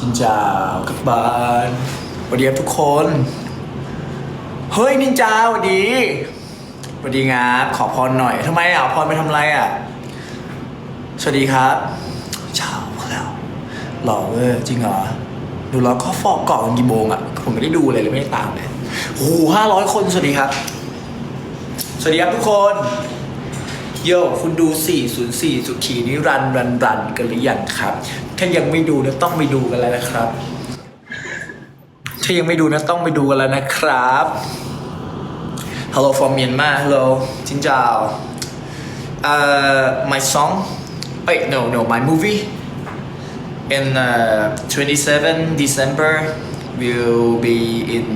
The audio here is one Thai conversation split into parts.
ชินจาวกับบานสวัสดีครับทุกคน เฮ้ยนินจาสวัสดีสวัสดีครับขอพรหน่อยทำไมอะพรไปทำอะไรอะ สวัสดีครับเช้าแล้ว หล่อเว้ยจริงเหรอ ดูแล้วก็ฟอกเกาะกันกี่โมงอะ ผมไม่ได้ดูเลยเลยไม่ได้ตามเลยโอ้โหห้าร้อยคนสวัสดีครับ สวัสดีครับทุกคนโยคุณดู 404 สุขีนิรันดร์รันรันกันหรือยังครับ ถ้ายังไม่ดูนะต้องไปดูกันแล้วนะครับ ถ้ายังไม่ดูนะต้องไปดูกันแล้วนะครับ Hello from Myanmar Hello จินจาว uh, my song wait no no my movie in uh, 27 December will be in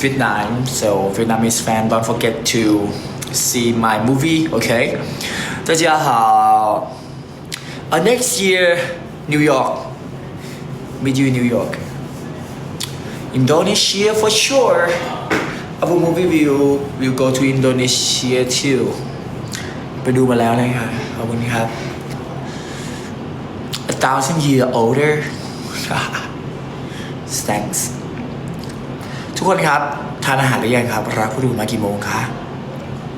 Vietnam so Vietnamese fan don't forget to see my movie okay 大家好 uh, next year New York meet you in New York Indonesia for sure our movie will will go to Indonesia too ไปดูมาแล้วนะครับขอบคุณครับ a thousand year older thanks ทุกคนครับ ทานอาหารหรือยังครับ รักผู้ดูมากี่โมงคะ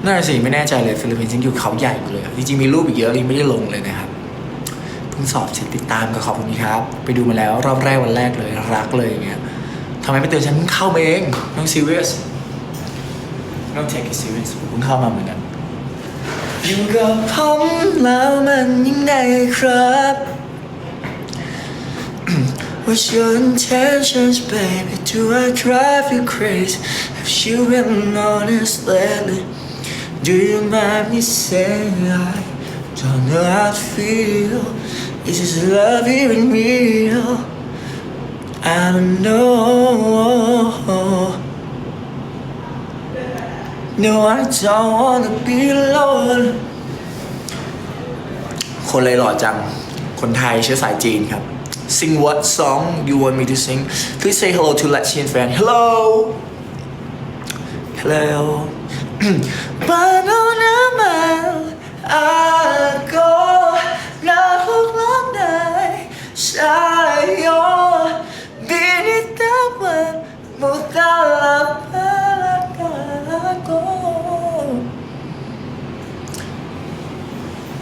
น่าจะสิไม่แน่ใจเลยฟิลิปปินส์ยังอยู่เขาใหญ่อยู่เลยครับจริงๆมีรูปอีกเยอะเลยไม่ได้ลงเลยนะครับ พิ่งสอบเสร็จติดตามก็ขอบคุณครับ ไปดูมาแล้วรอบแรกวันแรกเลยรักเลยอย่างเงี้ยทำไมไม่เตือนฉันเข้ามาเองน้อง serious น้อง take it serious ผมเพิ่งเข้ามาเหมือนกันอยู่กับผมแล้วมันยังไงครับ What's your intentions, baby? Do I drive you crazy? Have you been honest lately? Do you mind me saying I don't know how to feel? Is this love even real? I don't know. No, I don't wanna be alone คนเลยหล่อจัง คนไทยเชื้อสายจีนครับ Sing what song you want me to sing Please say hello to Latvian fan Hello Hello Panaman ako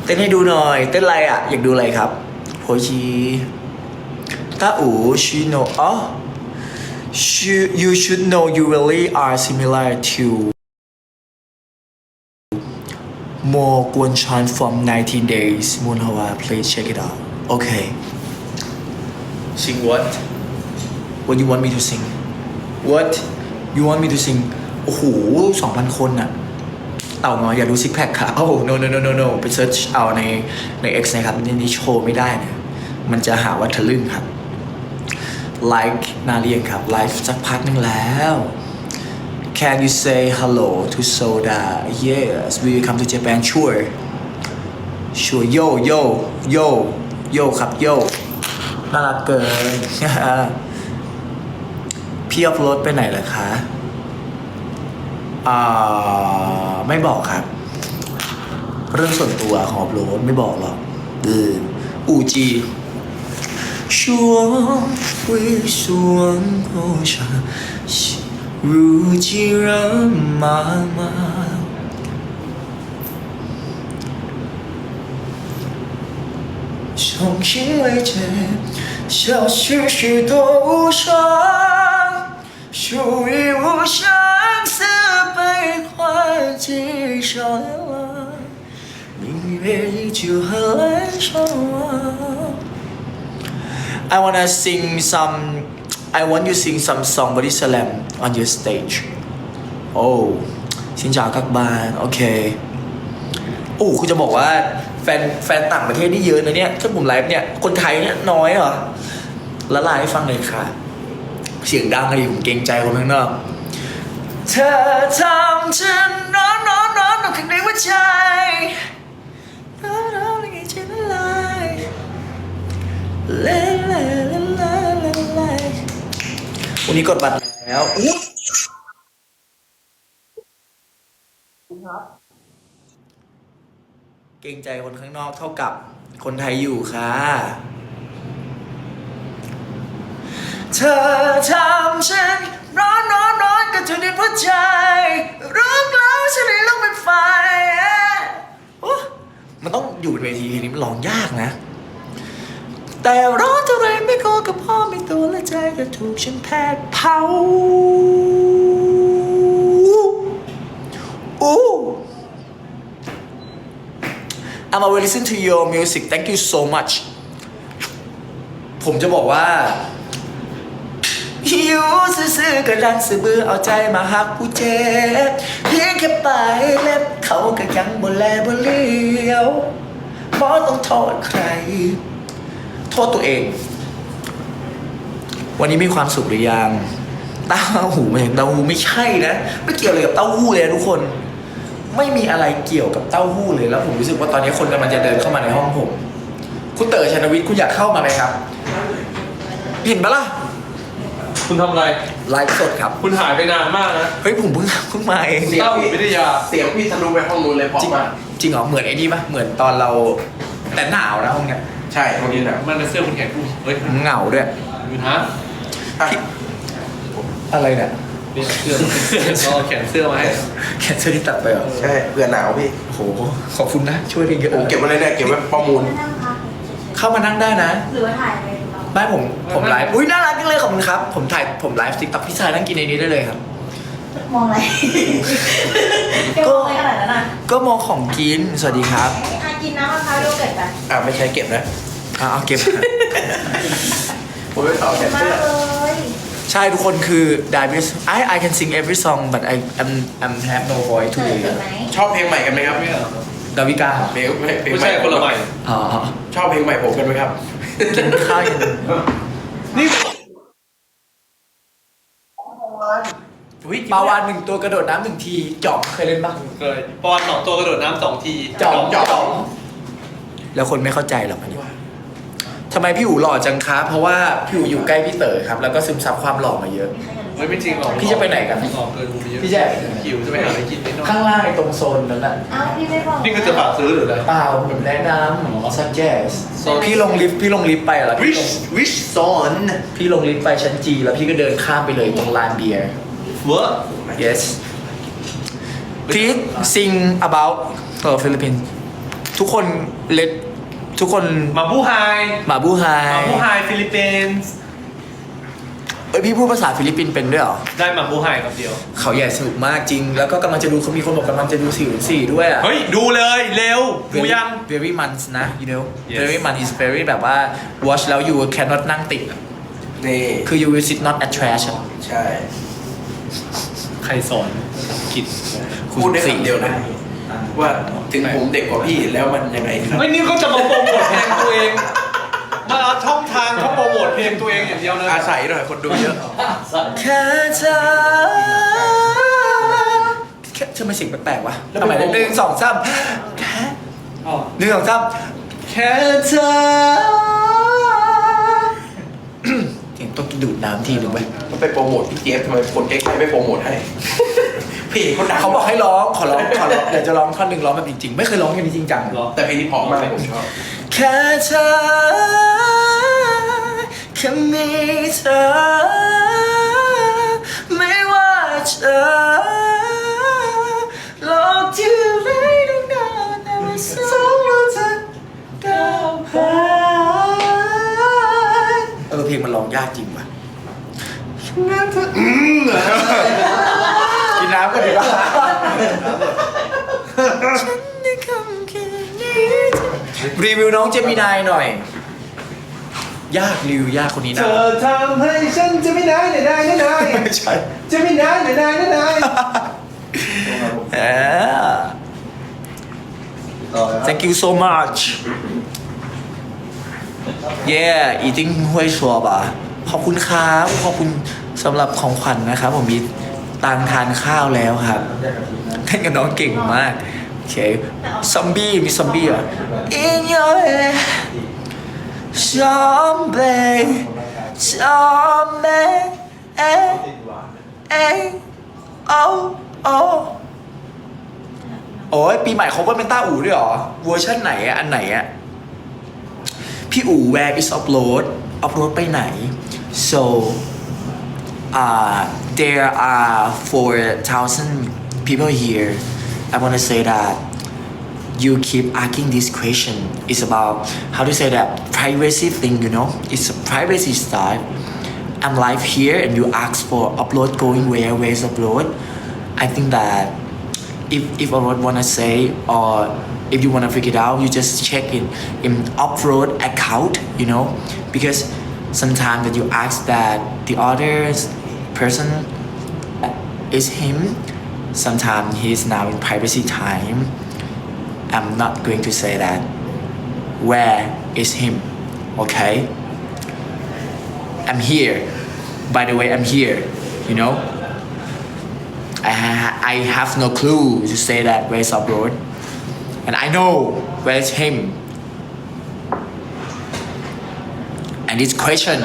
เต้นให้ดูหน่อย เต้นอะไรอะ อยากดูอะไรครับโพชีตาอูชิโนอ๋อ Should- you should know you really are similar to Mo Guan Chan from 19 Days Moon Hawa please check it out okay sing what what you want me to sing what you want me to sing โอ้โห2,000คนน่ะ เต่ามาอยากดูซิกแพคค่ะโอ้ no no no no no ไปเซิร์ชเอาในใน X นะครับนี่นี่โชว์ไม่ได้นะมันจะหาว่าทะลึ่งครับ like นาเรียนครับไลฟ์สักพักหนึงแล้ว Can you say hello to Soda Yes welcome to Japan sure sure yo yo yo yo ครับ yo น่ารักเกินพี่ออฟรถไปไหนเหรอคะ ไม่บอกครับ เรื่องส่วนตัวของอัพโหลดไม่บอกหรอกเอออูจี说会说不上如今人茫茫重新为这消失许多无双，属于我生死 明月依旧很难守望。I wanna sing some. I want you sing some song Body Slam on your stage. Oh, สินจากักบานโอเค โอ้คุณจะบอกว่าแฟนแฟนต่างประเทศนี่เยอะนะเนี่ย ถ้าผมไลฟ์เนี่ย คนไทยเนี่ยน้อยเหรอ ละลายให้ฟังเลยค่ะ เสียงดังอะไรผมเกรงใจคนข้างนอก เธอทำฉันร้อนร้อนร้อนอยู่ข้างในหัวใจ วันนี้กดบัตรแล้วอุ๊ยเกรงใจคนข้างนอกเท่ากับคนไทยอยู่ค่ะ เธอทำฉันร้อนร้อนร้อนกับทุกในหัวใจรักแล้วฉันเลยลุกเป็นไฟมันต้องอยู่บนเวทีนี้มันร้องยากนะ แต่ร้อนเท่าไรไม่ก็กับพ่อไม่ตัว และใจก็ถูกฉันแผดเผาอู้ I'm a listen to your music thank you so much ผมจะบอกว่าหิวซื่อๆกระดันซื่อบือเอาใจมาหักผู้เจ็บเพียงแค่ปลายเล็บเขาก็ยังบ่แลบ่เลี้ยวเพราะต้องโทษใคร โทษตัวเอง วันนี้มีความสุขหรือยังเต้าหูไม่เต้าหูไม่ใช่นะไม่เกี่ยวเลยกับเต้าหู้เลยนะทุกคน ไม่มีอะไรเกี่ยวกับเต้าหู้เลยแล้วผมรู้สึกว่าตอนนี้คนกำลังจะเดินเข้ามาในห้องผม คุณเต๋อชนวิทย์คุณอยากเข้ามาไหมครับเห็นปะล่ะคุณทำอะไร ไลฟ์สดครับ คุณหายไปนานมากนะเฮ้ยผมเพิ่งเพิ่งมาเองเต้าหูวิทยา เสียงพี่ทะลุไปห้องนู้นเลยเพราะจริงมากจริงเหรอเหมือนไอ้นี่ปะเหมือนตอนเราแต่หนาวนะห้องเนี้ยใช่ตรงนี้นะมันเป็นเสื้อคุณแขนกูเฮ้ยเหงาด้วยฮะ อะอะไรเนี่ยนี่เสื้อเอาแขนเสื้อมาให้แคนเซอร์ที่ตัดไปเหรอใช่เผื่อหนาวพี่โหขอบคุณนะ ช่วยเพียงเยอะผมเก็บไว้เลยเนี่ยเก็บไว้ประมูลนั่งพักเข้ามานั่งได้นะหรือว่าถ่ายไปเราไม่ผมผมไลฟ์อุ้ยน่ารักจังเลยขอบคุณครับ ผมถ่ายผมไลฟ์ติ๊กต็อกพี่ชายนั่งกินในนี้ได้เลยครับมองอะไรแกมองอะไรขนาดนั้นอะก็มองของกินสวัสดีครับอะกินน้ำมะพร้าวโยเกิร์ตไปอะไม่ใช่เก็บนะอะเอาเก็บผมไม่ต่อแขนมาเสื้อเลย ใช่ทุกคนคือ Davis I I can sing every song but I I'm I'm have no voice to เกิด it ไหมชอบเพลงใหม่กันไหมครับดาวิกาเพลงเพลงไม่ใหม่ใช่คนละใหม่ อ๋อชอบเพลงใหม่ผมกันไหมครับ กินข้าวยังนี่อุ้ยปลาวานหนึ่งตัวกระโดดน้ำหนึ่งทีจอบเคยเล่นปะเคยปอนสองตัวกระโดดน้ำสองที จ่องจ่องจ่องแล้วคนไม่เข้าใจหรอกอันนี้ ทำไมพี่อู๋หล่อจังครับเพราะว่าพี่อู๋อยู่ใกล้พี่เต๋อครับ แล้วก็ซึมซับความหล่อมาเยอะเฮ้ยไม่จริงหรอกพี่จะไปไหนกัน ออกเกินกูไปเยอะพี่จะหิวจะไปหาอะไรกินนิดหน่อยข้างล่างไอ้ตรงโซนนั้นแหละเอ้าพี่ไม่บอกนี่ก็จะฝากซื้อหรืออะไร เปล่าผมแนะนำ suggest โซน พี่ลงลิฟต์พี่ลงลิฟต์ไปเหรอพี่วิชลงวิชซอนพี่ลงลิฟต์ไปชั้นจีแล้วพี่ก็เดินข้ามไปเลยตรงลานเบียร์เวอร์ yes please sing about เออฟิลิปปินส์ทุกคนเลด ทุกคนมาบูไฮมาบูไฮมาบูไฮฟิลิปปินส์เอ้ยพี่พูดภาษาฟิลิปปินส์เป็นด้วยเหรอ ได้มาบูไฮกับเดียว เขาใหญ่สนุกมากจริง แล้วก็กำลังจะดูเขามีคนบอกกำลังจะดูสี่สี่ด้วยอะ เฮ้ย ดูเลยเร็ว ดูยัง very months นะ you know Yes very months is very แบบว่า watch แล้ว you cannot นั่งติดอะนี่คือ you will sit not at trash อะใช่ ใครสอน คิด พูดได้คำเดียวนะ ว่าถึงผมเด็กกว่าพี่แล้วมันยังไงครับ ไม่นี่ก็จะมาโปรโมทเพลงตัวเอง มาเอาช่องทางเขาโปรโมทเพลงตัวเองอย่างเดียวเลยอาศัยหน่อยคนดูเยอะแค่เธอแค่ทำไมเสียงแปลกๆวะทำไมหนึ่งสองสามแค่หนึ่งสองสามแค่เธอเสียงต้องดูดน้ำทีหนึ่งไปก็ไปโปรโมทพี่เจี๊ยบทำไมคนเอ็กซ์ไม่โปรโมทให้ พี่เขาดังเขาบอกให้ร้องขอร้องขอร้องเดี๋ยวจะร้องท่อนหนึ่งร้องแบบจริงๆ ไม่เคยร้องอย่างนี้จริงจัง เหรอแต่เพลงนี้เพราะมากผมชอบ แค่เธอแค่มีเธอ ไม่ว่าเธอโลกที่ไร้ดวงดาวแต่ว่าสองเราจะก้าวผ่านเออเพลงมันร้องยากจริงว่ะกิน น้ำก็ดีกว่าฉันได้คำแค่นี้รีวิวน้องเจมินายหน่อย ยากรีวิวยากคนนี้เธนะอทำให้ฉันจะไม่ได้ไม่ได้ไม่ได้ไม่ใช่จะไม่ได้ไม่ได้ไม่ได้เออ thank you so much yeah eating ห้วยชัวบ่ะขอบคุณครับ ขอบคุณสำหรับของขวัญนะครับผมมี ตังทานข้าวแล้วครับเล่นกับน้องเก่งมากโอเคซอมบี้มีซอมบี้อะ In your head zombie zombie เอ้เอ้โอ้โอ้โอ้ยปีใหม่เขาว่าเป็นต้าอู่ด้วยหรอเวอร์ชันไหนอะอันไหนอะพี่อู่ where is upload อัพโหลดไปไหน so uh, there are 4,000 people here. I want to say that you keep asking this question. It's about how to say that privacy thing you know? It's a privacy stuff. I'm live here and you ask for upload going where where's upload? I think that if if would wanna say or if you wanna figure it out you just check in in upload account you know? Because sometimes that you ask that the other person is him? Sometimes he is now in privacy time. I'm not going to say that. Where is him? Okay? I'm here. By the way I'm here you know? I, ha- I have no clue to say that where's abroad. And I know where's him this question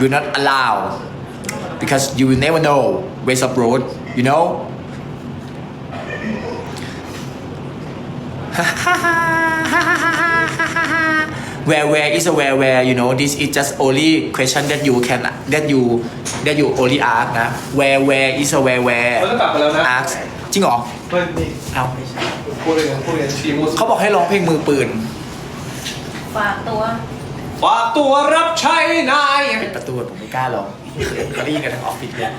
will not allow because you will never know where's abroad you know where where is a where where you know this is just only question that you can that you that you only ask นะ where where is a where where เขาจะกลับไปแล้วนะ ask จริงเหรอเฮ้ยนี่เอาพูดเลยพูดเลยชีมูสเขาบอกให้ร้องเพลงมือปืน ฝากตัว ฝากตัวรับใช้นายปิดประตูผมไม่กล้าร้องเขาได้ยินกันทั้งออฟฟิศเลย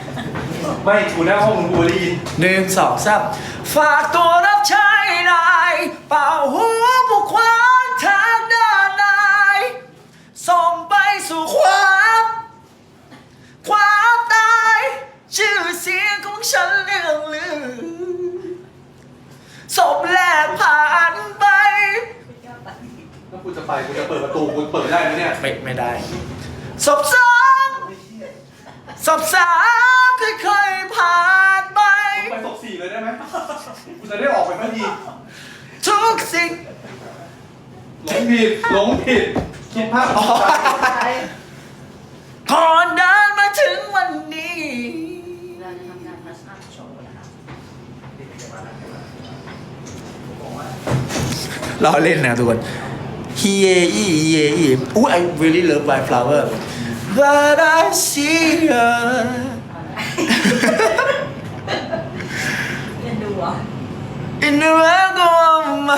ไม่กูหน้าห้องมึงกูได้ยินหนึ่งสองสามฝากตัวรับใช้นายเป่าหัวผู้ควาง ได้ไหมเนี่ยไม่ไม่ได้ศพสองศพสามค่อยๆผ่านไป ไปตกสี่เลยได้ไหมกูจะได้ออกไปพอดีทุกสิ่งหลงผิดหลงผิดคิดภาพออกก่อนเดินมาถึงวันนี้ เราจะทำการทัชอัพโชว์นะคะเราเล่นนะทุกคน เฮียอีเฮียอีอู้ I really love my flower but I see her เรียนดูเหรอ in the welcome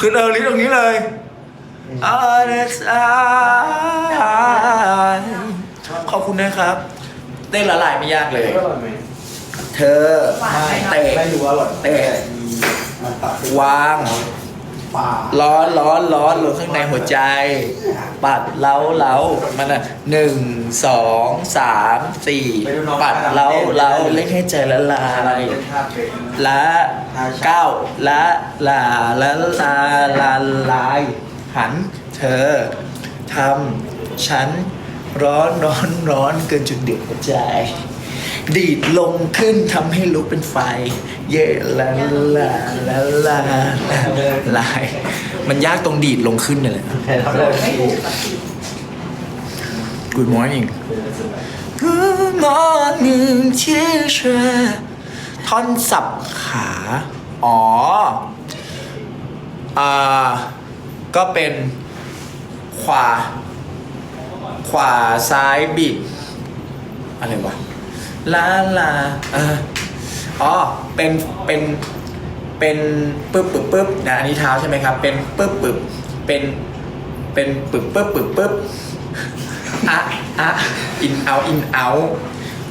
คือเออลิ้นตรงนี้เลย honest eye ขอบคุณนะครับเต้นละลายไม่ยากเลยเธอ เตะ ไม่รู้อร่อยเตะ มันตัดวางปลาร้อนร้อนร้อนลงข้างในหัวใจ ปัดเล้าเล้ามันอะหนึ่งสองสามสี่ปัดเล้าเล้าเล่นให้ใจละลายละเก้าละลาละลาลาลาย หันเธอทำฉันร้อนร้อนร้อนเกินจุดเดือดหัวใจ ดีดลงขึ้นทำให้ลุกเป็นไฟ เย่ละลาละลาละลายมันยากตรงดีดลงขึ้นนี่แหละไม่ถูกกับที Good morning Good morning teacher ท่อนสับขา อ๋อ อ่า ก็เป็นขวา ขวาซ้ายบิด อะไรวะ ลาลาเอออ๋อเป็นเป็นเป็นปึ๊บปึ๊บปึ๊บนะอันนี้เท้าใช่ไหมครับ เป็นปึ๊บปึ๊บเป็นเป็นปึ๊บปึ๊บปึ๊บปึ๊บอะอะอินเอาอินเอา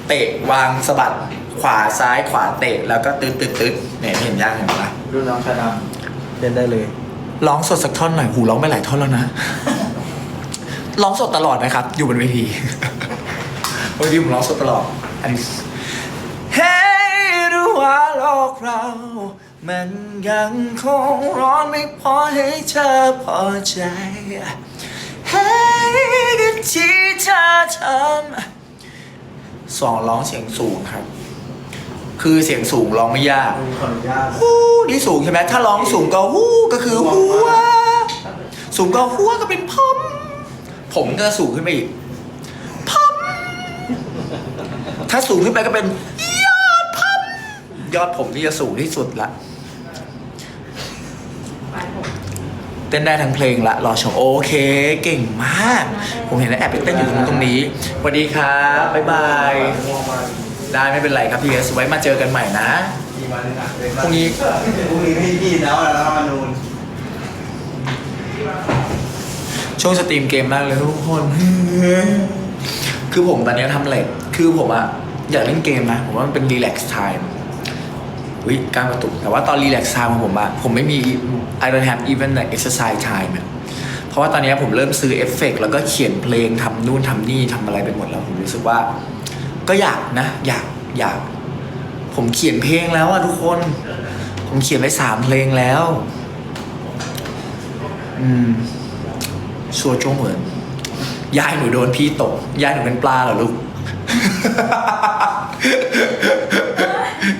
เตะวางสะบัดขวาซ้ายขวาเตะแล้วก็ตึ๊ดตึ๊ดตึ๊ดเนี่ยเห็นยากเห็นปะรุ่นน้องชาดำเล่นได้เลยร้องสดสักท่อนหน่อยหูร้องไปหลายท่อนแล้วนะร้องสดตลอดนะครับ อยู่บนเวทีบนเวทีผมร้องสดตลอด อันนี้ให้รู้ว่าโลกเรา มันยังคงร้อนไม่พอให้เธอพอใจให้กันที่เธอทำสองร้องเสียงสูงครับ คือเสียงสูงร้องไม่ยากขออนุญาตฮู้นี่สูงใช่ไหมถ้าร้องสูงก็ฮู้ก็คือหัวสูงก็หัวก็เป็นพมผมก็สูงขึ้นไปอีก ถ้าสูงขึ้นไปก็เป็น ยอดพมยอดผมนี่จะสูงที่สุดละปลายผมเต้นได้ทั้งเพลงละรอชมโอเค เก่งมาก ผมเห็นแล้วแอบไปเต้นอยู่ตรงนู้นตรงนี้สวัสดีครับบ๊ายบายได้ไม่เป็นไรครับพี่เอสไว้มาเจอกันใหม่นะพรุ่งนี้ พรุ่งนี้ไม่พี่แล้วแล้วมานูนช่วงสตรีมเกมมากเลยทุกคน คือผมตอนนี้ทำอะไร คือผมอะอยากเล่นเกมนะ ผมว่ามันเป็นรีแลกซ์ไทม์วิการกระตุกแต่ว่าตอนรีแลกซ์ไทม์ของผมอะผมไม่มี I don't have even the exercise time เพราะว่าตอนนี้ผมเริ่มซื้อเอฟเฟกต์แล้วก็เขียนเพลงทำนู่นทำนี่ทำอะไรไปหมดแล้ว ผมรู้สึกว่า ก็อยากนะ อยากอยาก ผมเขียนเพลงแล้วอะทุกคน ผมเขียนไปสามเพลงแล้ว อืมชัวร์จเหมือนยายหนูโดนพี่ตกยายหนูเป็นปลาเหรอลูก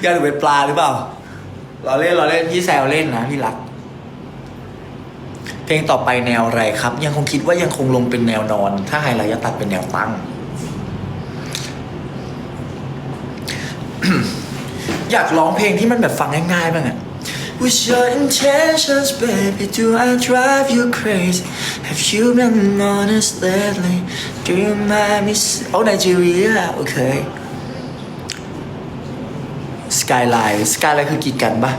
ยายหนูเป็นปลาหรือเปล่า เราเล่นเราเล่นพี่แซวเล่นนะพี่รัก เพลงต่อไปแนวอะไรครับ ยังคงคิดว่ายังคงลงเป็นแนวนอน ถ้าไฮไลท์จะตัดเป็นแนวตั้ง อยากร้องเพลงที่มันแบบฟังง่ายๆบ้างอะ What's your intentions, baby? Do I drive you crazy? Have you been honest lately? Do you mind me? s- Oh, Nigeria, okay. Skyline Skyline คือกีดกันปะ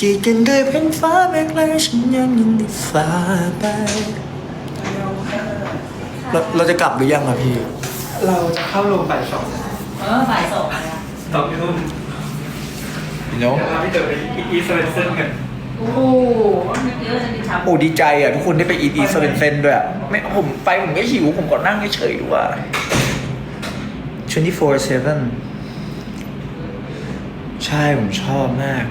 กีดกันด้วยเพนฟ้าแม้ไกลฉันยังยังได้ฟ้าไป เราเราจะกลับหรือยังอะพี่ เราจะเข้าโรงไปสองเออบ่ายสองแล้วสองทุ่ม เนาะเดี๋ยวเราไปเจอไปอีสเวนเซนกันโอ้โหนึกเยอะจะกินชาบูโอ้ดีใจอะทุกคนได้ไปอีทีเซเว่นเซนด้วยอะไม่ผมไปผมก็หิวผมก็นั่งเฉยๆดูว่า24/7 ใช่ ผมชอบมาก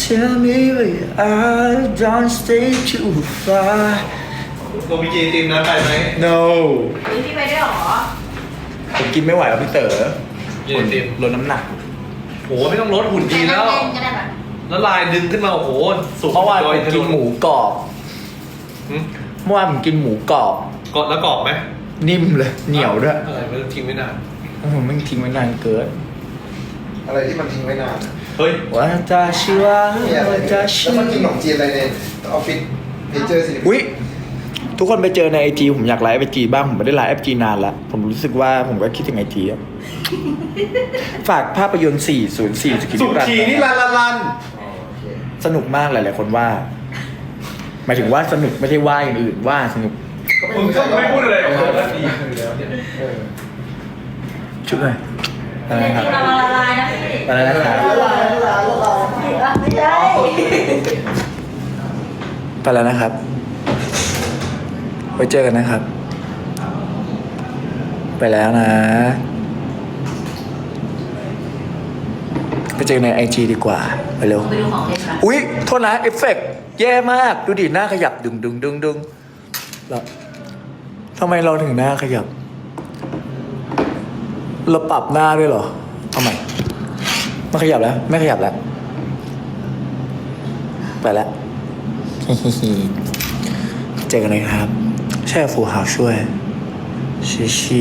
Tell me where you are don't stay too far โมบิจีทีมนั้นไปไหม no เฮ้ยพี่ไปด้วยเหรอ ผมกินไม่ไหวแล้วพี่เต๋อยีนทีมลดน้ำหนัก โหไม่ต้องลดหุ่นดีแล้วเล่นก็ได้แบบแล้วลายดึงขึ้นมาโอ้โหสุกเพราะว่าผมกินหมูกรอบหืมเมื่อวานผมกินหมูกรอบ กดแล้วกรอบไหมนิ่มเลยเหนียวด้วยอะไรมันทิ้งไม่นานผมไม่ทิ้งไว้นานเกินอะไรที่มันทิ้งไว้นานเฮ้ยว่าตาชิวะเนี่ยอะไรว่าเนี่ยตาแล้วชิมันกินขนมจีนอะไรในออฟฟิศเพเจอร์สิอุ้ย ทุกคนไปเจอในไอจีผมอยากไลฟ์ไอจีบ้าง ผมไม่ได้ไลฟ์ไอจีนานแล้วผมรู้สึกว่าผมก็คิดถึงไอจีอะฝากภาพยนตร์404สุขีสุนิรันดขีร์นี่ลันลันลันสนุกมากหลายๆคนว่า หมายถึงว่าสนุกไม่ได้ว่าอย่างอื่นว่าสนุกมึงก็ไม่พูดอะไรออกมาแล้วดีอยู่แล้วเนี่ยชุดเลยอะไรเล่นนะครับที่เราละลายนะพี่อะไรนะครับไม่ใช่ไปแล้วนะครับไว้เจอกันนะครับ ไปแล้วนะ ไปเจอกันในไอจีดีกว่า ไปเร็ว ไปดูของเล่นกันอุ๊ย โทษนะเอฟเฟกต์แย่มาก ดูดิหน้าขยับดึงดึงดึงดึงแล้วทำไมเราถึงหน้าขยับ เราปรับหน้าด้วยเหรอเอาใหม่ไม่ขยับแล้ว ไม่ขยับแล้ว ไปแล้ว เจอกันนะครับ ใช่ฟูหาวช่วยชิเชี